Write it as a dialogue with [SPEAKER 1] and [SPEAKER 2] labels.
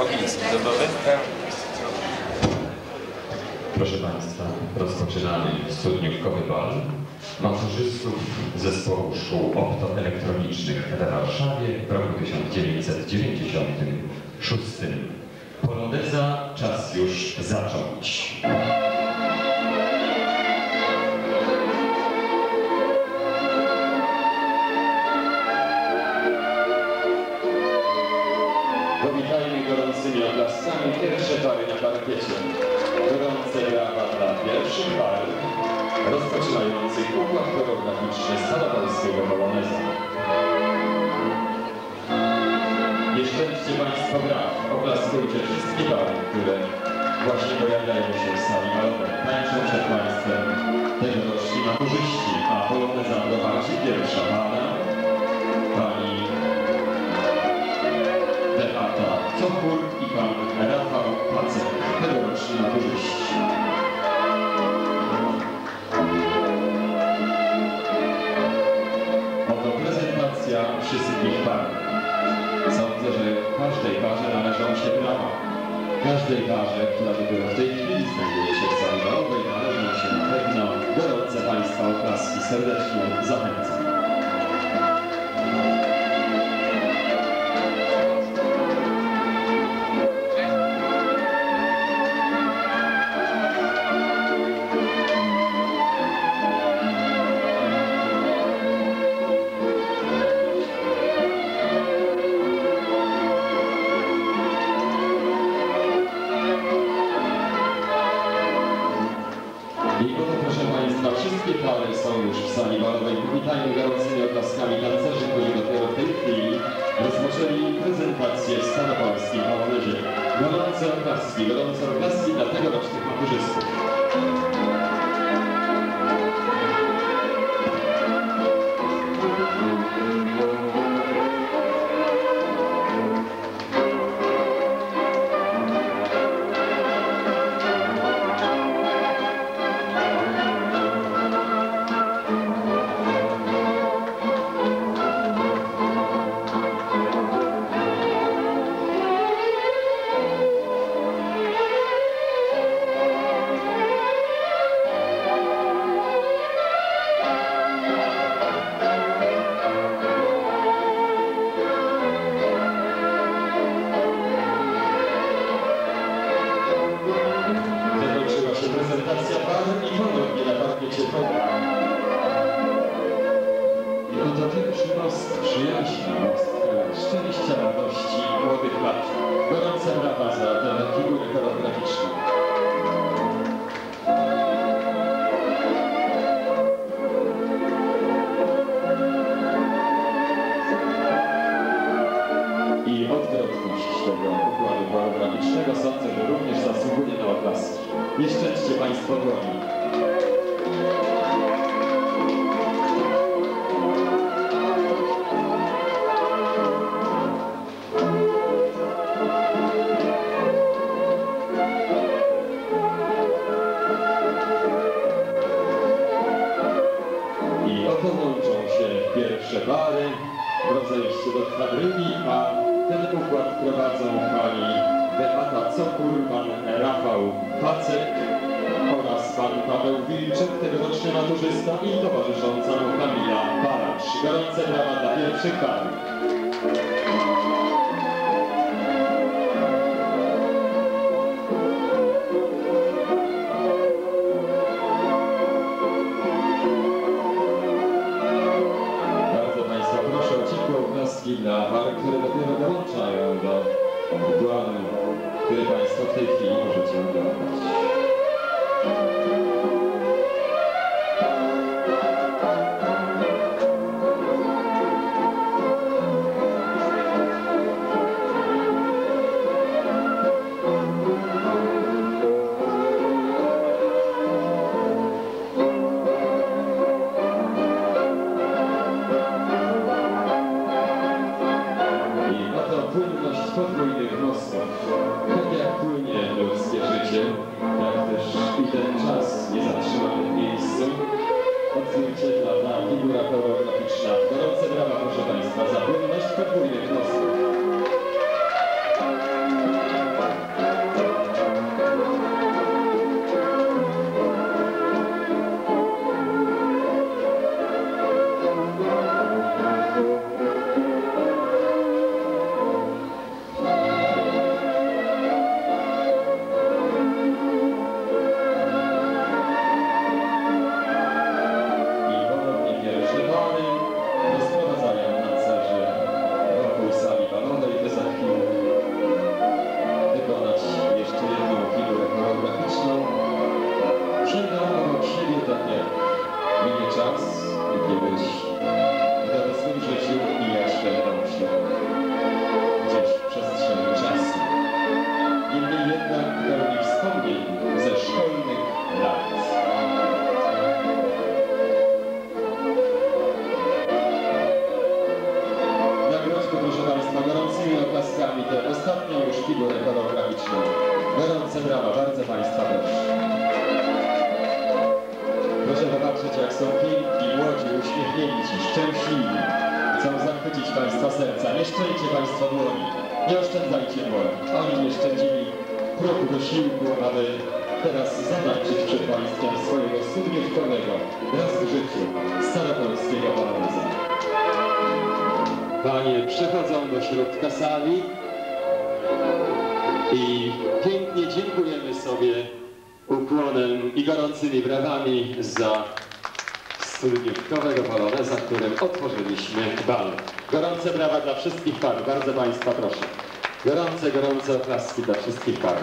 [SPEAKER 1] Ogiński, gotowy?
[SPEAKER 2] Proszę Państwa, rozpoczynamy studniówkowy bal maturzystów Zespołu Szkół Optoelektronicznych w Warszawie w roku 1996. Poloneza czas już zacząć.
[SPEAKER 3] Pierwszych par rozpoczynających układ choreograficzny Staropolskiego Poloneza. Nie szczęście Państwo braw, oklaskujcie wszystkie pary, które właśnie pojawiają się w sali balowej. Tańczą przed Państwem wszystkich par. Sądzę, że każdej parze należą się brawa. Każdej parze, która dopiero w tej chwili znajduje się w sali należą się na pewno gorące Państwa oklaski. Serdecznie zachęcam. Sali balowej. Witajmy gorącymi oklaskami tancerzy, którzy dopiero w tej chwili rozpoczęli prezentację w Staropolskim Polonezie. Gorące oklaski, gorące oklaski dla tegorocznych maturzystów. Most przyjaźni, most szczęścia, radości młodych lat. Gorące brawa za tę figurę choreograficzną. I odwrotność tego układu choreograficznego sądzę, że również zasługuje na oklaski. Nie szczęście Państwo dłoni. W rozejściu do kwadrygi, a ten układ prowadzą pani Beata Cokór, pan Rafał Pacek oraz pan Paweł Wilczek, tegoroczny maturzysta i towarzysząca mu Kamila Baracz. Gorące brawa dla pierwszych par. Układu, który Państwo w tej chwili możecie oglądać. Figura choreograficzna. Gorące brawa, proszę Państwa, za płynność podwójnych mostów. Ostatnią już figurę choreograficzną. Gorące brawa, bardzo Państwa proszę. Proszę zobaczyć, jak są piękni, młodzi, uśmiechnięci, szczęśliwi. Chcą zachwycić Państwa serca. Nie szczęście Państwo dłoni. Nie oszczędzajcie dłoni. Oni nie szczędzili kroku wysiłku, aby teraz zobaczyć przed Państwem swojego studniówkowego raz w życiu staropolskiego poloneza. Panie przechodzą do środka sali i pięknie dziękujemy sobie ukłonem i gorącymi brawami za studniówkowego poloneza, którym otworzyliśmy bal. Gorące brawa dla wszystkich par, bardzo Państwa proszę. Gorące, gorące oklaski dla wszystkich par.